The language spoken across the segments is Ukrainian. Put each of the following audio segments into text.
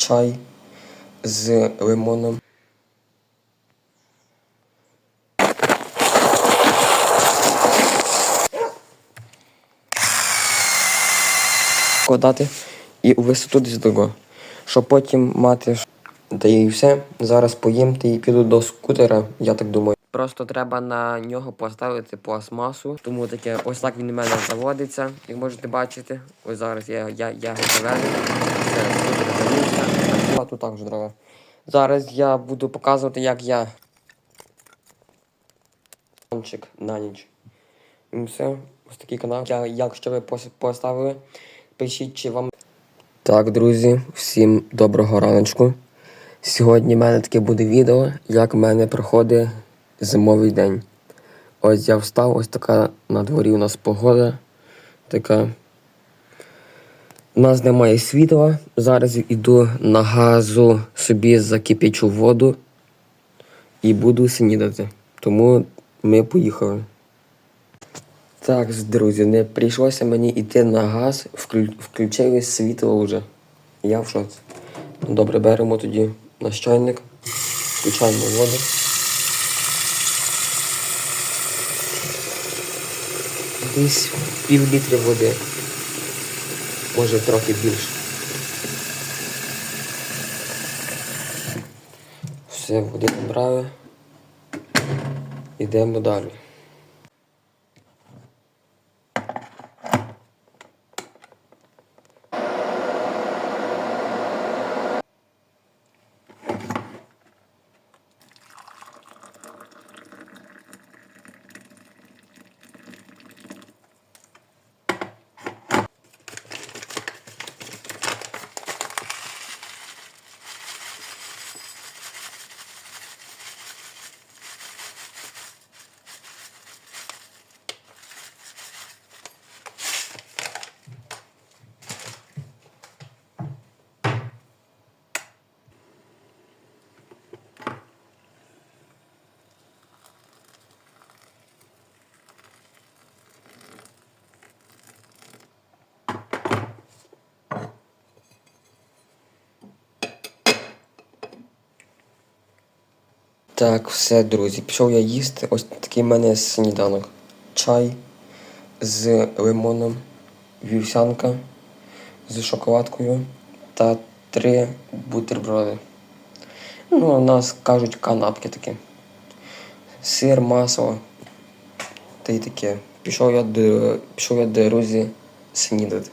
чай з лимоном. Вкладати і у висоту десь того, щоб потім мати. Та і все. Зараз поїм та і піду до скутера, я так думаю. Просто треба на нього поставити пластмасу, тому таке ось так він у мене заводиться, як можете бачити. Ось зараз я, я, я його заведу. А тут також дрова. Зараз я буду показувати, як я. На ніч. І все, ось такий канал. Я, якщо ви поставили, пишіть, чи вам. Так, друзі, всім доброго раночку. Сьогодні в мене таке буде відео, як в мене проходить зимовий день. Ось я встав, ось така на дворі у нас погода. Така. У нас немає світла. Зараз іду на газу собі закипячу воду і буду снідати. Тому ми поїхали. Так, друзі, не прийшлося мені йти на газ, вклю- включили світло вже. Я в шоці. Добре, беремо тоді наш чайник, включаємо воду. Десь пів літри води. Може трохи більше. Все, води набрали. Йдемо далі. Так, все, друзі, пішов я їсти. Ось такий в мене сніданок. Чай з лимоном, вівсянка з шоколадкою та три бутерброди. Ну, у нас кажуть канапки такі. Сир, масло. Та й таке. Пішов я до, пішов я друзі снідати.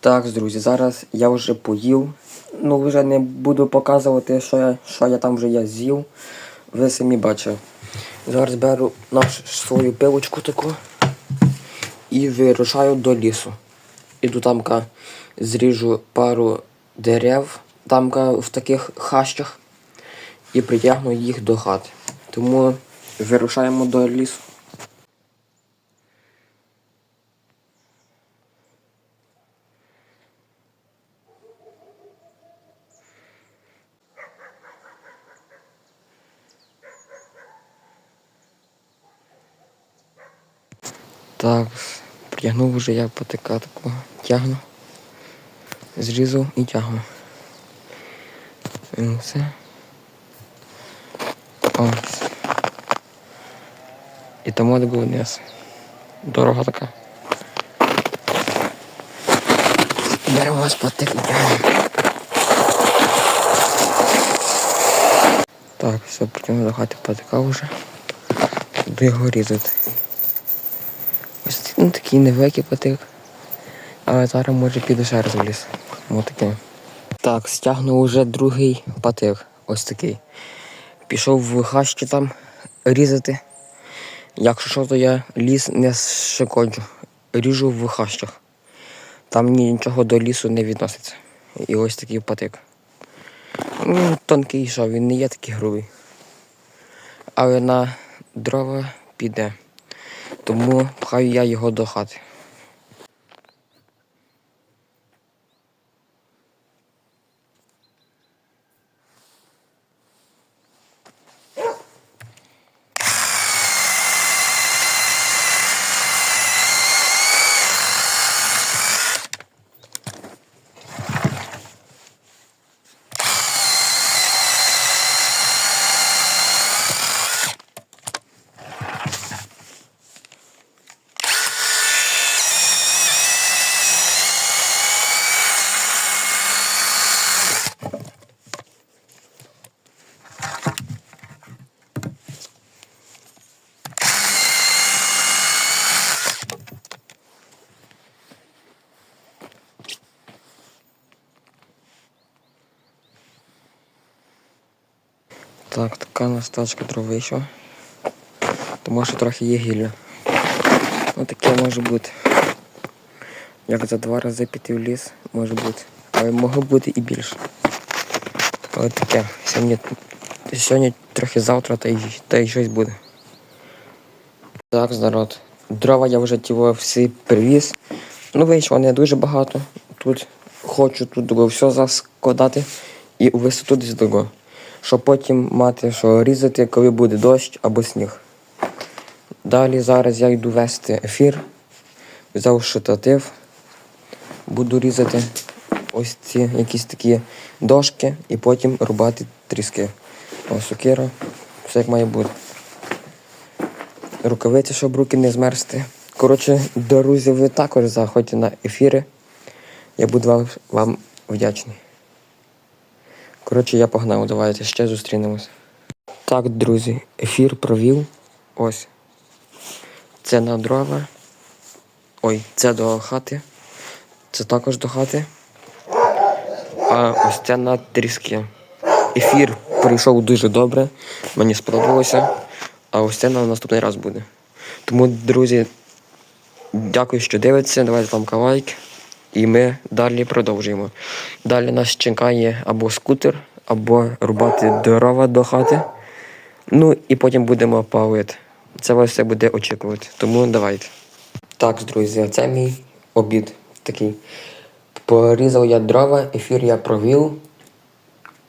Так, друзі, зараз я вже поїв. Ну, вже не буду показувати, що я, що я там вже я з'їв. Ви самі бачили. Зараз беру нашу свою пилочку таку і вирушаю до лісу. Іду тамка, зріжу пару дерев тамка в таких хащах і притягну їх до хати. Тому вирушаємо до лісу. Так, притягнув вже я потика такого. Тягну. Зрізав і тягну. І все. Ось. І тому так вниз. Дорога така. Беремо і тягнемо. Так, все, притягнув до хати потика вже. Буду його різати. Ну, такий невеликий потик. Але зараз може піду ще раз в ліс. Ось таке. Так, стягнув уже другий патик. Ось такий. Пішов в хащі там різати. Якщо що, то я ліс не шикоджу. Ріжу в хащах. Там нічого до лісу не відноситься. І ось такий патик. Ну, тонкий що, він не є такий грубий. Але на дрова піде. Тому пхаю я його до хати. Так, така настачка дров вийшла. Тому що трохи є гілля. Ну таке може бути. Як за два рази піти в ліс, може бути. Але могло бути і більше. Але таке. Сьогодні, сьогодні трохи завтра та й, та й щось буде. Так, народ. Дрова я вже тіло всі привіз. Ну, вийшло не дуже багато. Тут хочу тут все заскладати і у висоту десь того. Щоб потім мати що різати, коли буде дощ або сніг. Далі зараз я йду вести ефір. Взяв штатив. Буду різати ось ці якісь такі дошки і потім рубати тріски. Ось сокира, все як має бути. Рукавиці, щоб руки не змерзти. Коротше, друзі, ви також заходьте на ефіри. Я буду вам, вдячний. Коротше, я погнав, давайте ще зустрінемось. Так, друзі, ефір провів. Ось. Це на дрова. Ой, це до хати. Це також до хати. А ось це на тріски. Ефір пройшов дуже добре. Мені сподобалося. А ось це на наступний раз буде. Тому, друзі, дякую, що дивитеся. Давайте там лайк. І ми далі продовжуємо. Далі нас чекає або скутер, або рубати дрова до хати. Ну і потім будемо палити. Це вас все буде очікувати. Тому давайте. Так, друзі, це мій обід такий. Порізав я дрова, ефір я провів.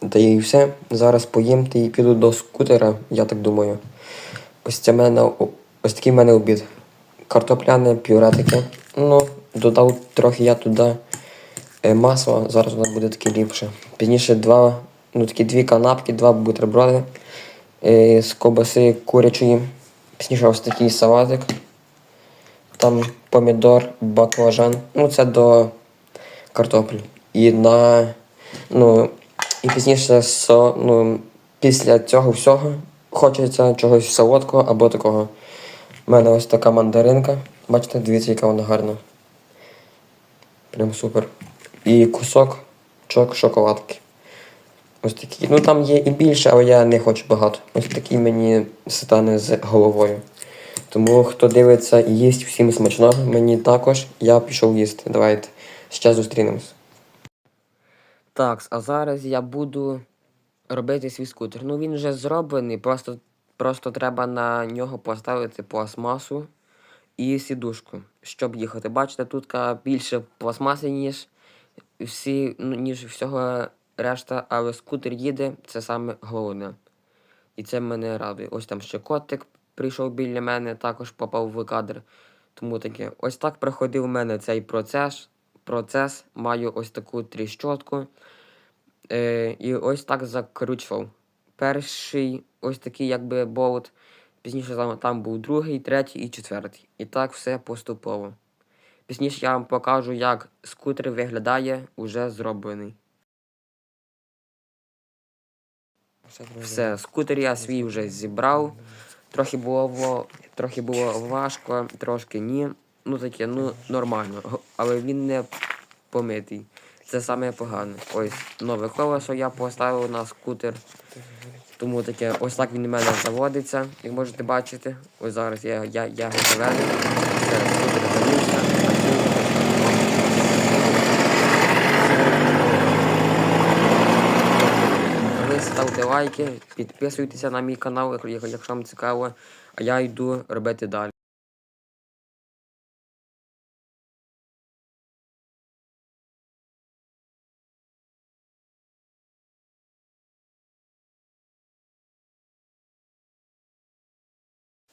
Та і все. Зараз поїм та і піду до скутера, я так думаю. Ось це мене ось такий в мене обід. Картопляне пюре таке. Ну, додав трохи я туди е, масла, зараз воно буде таке ліпше. Пізніше два, ну такі дві канапки, два бутерброди е, з ковбаси курячої. Пізніше ось такий салатик. Там помідор, баклажан. Ну, це до картоплі. І на. Ну, і пізніше со, ну, після цього всього хочеться чогось солодкого або такого. У мене ось така мандаринка. Бачите, дивіться, яка вона гарна. Прям супер. І кусок чок шоколадки. Ось такий. Ну там є і більше, але я не хочу багато. Ось такий мені стане з головою. Тому хто дивиться і їсть всім смачного, мені також. Я пішов їсти. Давайте ще зустрінемось. Так, а зараз я буду робити свій скутер. Ну він вже зроблений, просто, просто треба на нього поставити пластмасу і сідушку, щоб їхати. Бачите, тут більше пластмаси, ніж всі, ну, ніж всього решта, але скутер їде, це саме головне. І це мене радує. Ось там ще котик прийшов біля мене, також попав в кадр. Тому таке. Ось так проходив у мене цей процес. Процес. Маю ось таку тріщотку. Е, і ось так закручував. Перший ось такий, якби болт. Пізніше там, був другий, третій і четвертий. І так все поступово. Пізніше я вам покажу, як скутер виглядає уже зроблений. Все, скутер я свій вже зібрав. Трохи було, трохи було важко, трошки ні. Ну таке, ну нормально. Але він не помитий. Це саме погане. Ось нове колесо я поставив на скутер. Тому таке, ось так він у мене заводиться, як можете бачити. Ось зараз я, я, я його. Ви ставте лайки, підписуйтеся на мій канал, як- як- якщо вам цікаво. А я йду робити далі.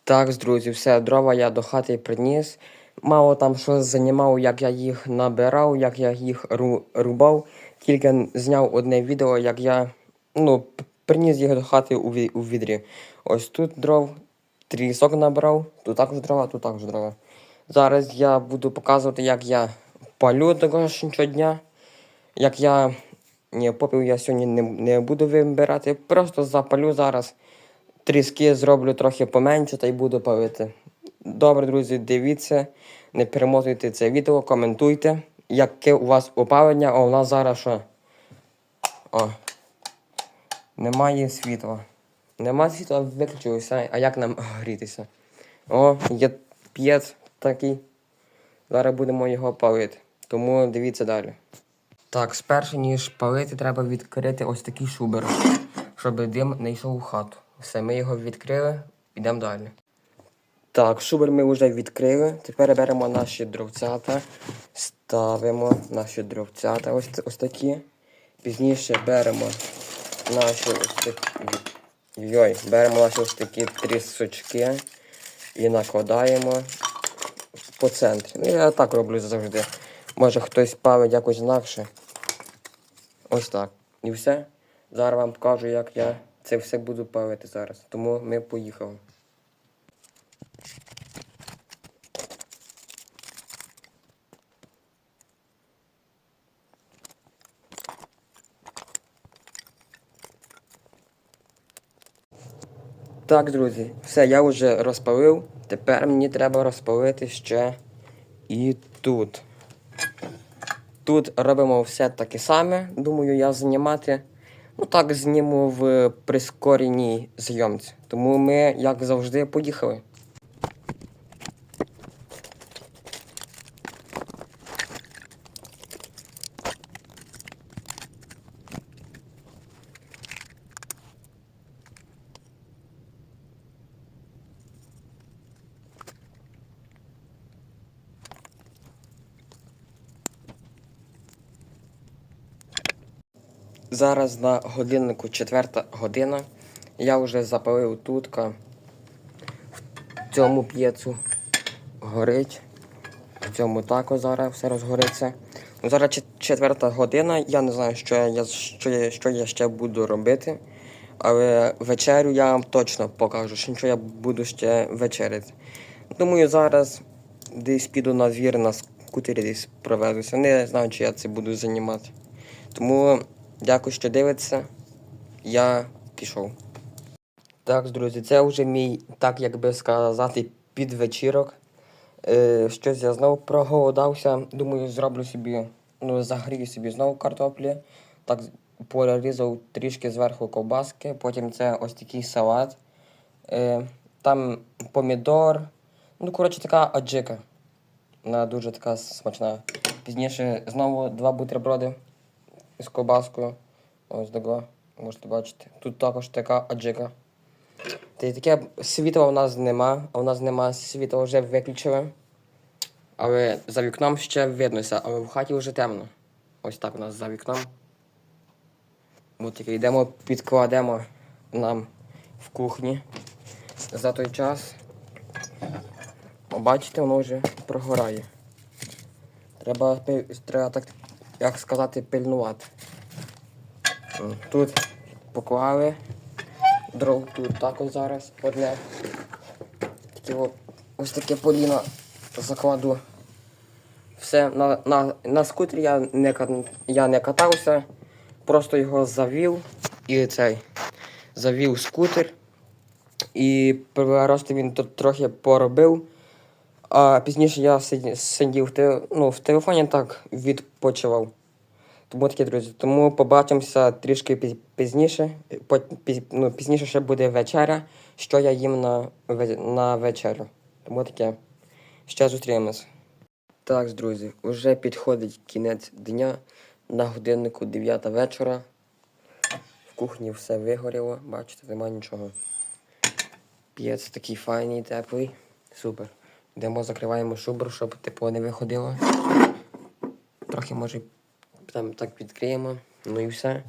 Так, друзі, все, дрова я до хати приніс. Мало там що займав, як я їх набирав, як я їх ру- рубав. Тільки зняв одне відео, як я ну, приніс їх до хати у, ві- у відрі. Ось тут дров, трісок набрав, тут також дрова, тут також дрова. Зараз я буду показувати, як я палю також щодня. Як я. Ні, попіл я сьогодні не, не буду вибирати. Просто запалю зараз тріски зроблю трохи поменше та й буду палити. Добре, друзі, дивіться, не перемотуйте це відео, коментуйте, яке у вас опалення, а у нас зараз що? О, немає світла. Нема світла, виключилося, а як нам грітися? О, є п'єц такий. Зараз будемо його палити. Тому дивіться далі. Так, спершу, ніж палити, треба відкрити ось такий шубер, щоб дим не йшов у хату. Все, ми його відкрили, йдемо далі. Так, шубер ми вже відкрили. Тепер беремо наші дровцята, ставимо наші дровцята ось, ось такі. Пізніше беремо наші ось такі. Йой, беремо наші ось такі трісочки і накладаємо по центрі. Ну, я так роблю завжди. Може хтось палить якось інакше. Ось так. І все. Зараз вам покажу, як я це все буду палити зараз. Тому ми поїхали. Так, друзі, все, я вже розпалив. Тепер мені треба розпалити ще і тут. Тут робимо все таке саме. Думаю, я знімати. Ну так, зніму в прискореній зйомці. Тому ми, як завжди, поїхали. Зараз на годиннику четверта година. Я вже запалив тутка. В цьому п'єцу горить. В цьому також зараз все розгориться. Ну, зараз чет- четверта година. Я не знаю, що я, що, я, що я ще буду робити. Але вечерю я вам точно покажу, що я буду ще вечеряти. Думаю, зараз десь піду на двір на скутері десь проведуся. Не знаю, чи я це буду займати. Тому дякую, що дивитеся. Я пішов. Так, друзі, це вже мій, так як би сказати, підвечірок. Е, щось я знову проголодався. Думаю, зроблю собі, ну, загрію собі знову картоплі. Так, порізав трішки зверху ковбаски, потім це ось такий салат. Е, там помідор. Ну, коротше, така аджика. Вона дуже така смачна. Пізніше знову два бутерброди з ковбаскою. Ось такого, можете бачити. Тут також така аджика. Та таке світла у нас нема, а у нас нема світла вже виключили. Але за вікном ще виднося, але в хаті вже темно. Ось так у нас за вікном. От таки йдемо, підкладемо нам в кухні. За той час. Бачите, воно вже прогорає. Треба, треба так, як сказати, пильнувати. Тут поклали дров, тут також зараз одне. Таке о- ось таке поліно закладу. Все, на, на, на скутері я не, я не катався, просто його завів і цей завів скутер. І просто він тут трохи поробив. А пізніше я сидів ну, в телефоні так відпочивав. Тому такі, друзі. Тому побачимося трішки пізніше. Ну, пізніше ще буде вечеря, що я їм на, на вечерю. Тому таке. Ще зустрінемось. Так, друзі, вже підходить кінець дня. На годиннику 9 вечора. В кухні все вигоріло, бачите, нема нічого. П'єць такий файний, теплий. Супер. Йдемо, закриваємо шубер, щоб тепло не виходило. Трохи може там так відкриємо. Ну і все.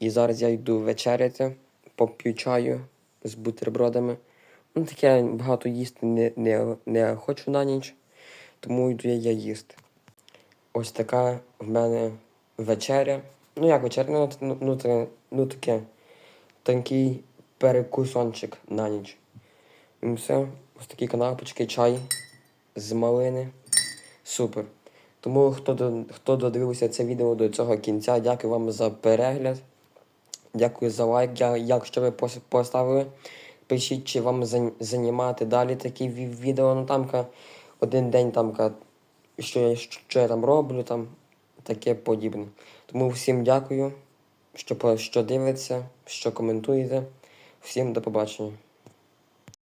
І зараз я йду вечеряти, поп'ю чаю з бутербродами. Ну, таке багато їсти не, не, не хочу на ніч, тому йду я, я їсти. Ось така в мене вечеря. Ну як вечеря? Ну, ну, ну, ну таке тонкий перекусончик на ніч. І все. Ось такі канапочки, чай з малини. Супер. Тому хто, хто додивився це відео до цього кінця, дякую вам за перегляд. Дякую за лайк. Якщо ви поставили, пишіть, чи вам займати далі такі відео. Ну тамка один день тамка, що я, що я там роблю, там таке подібне. Тому всім дякую, що, що дивиться, що коментуєте. Всім до побачення.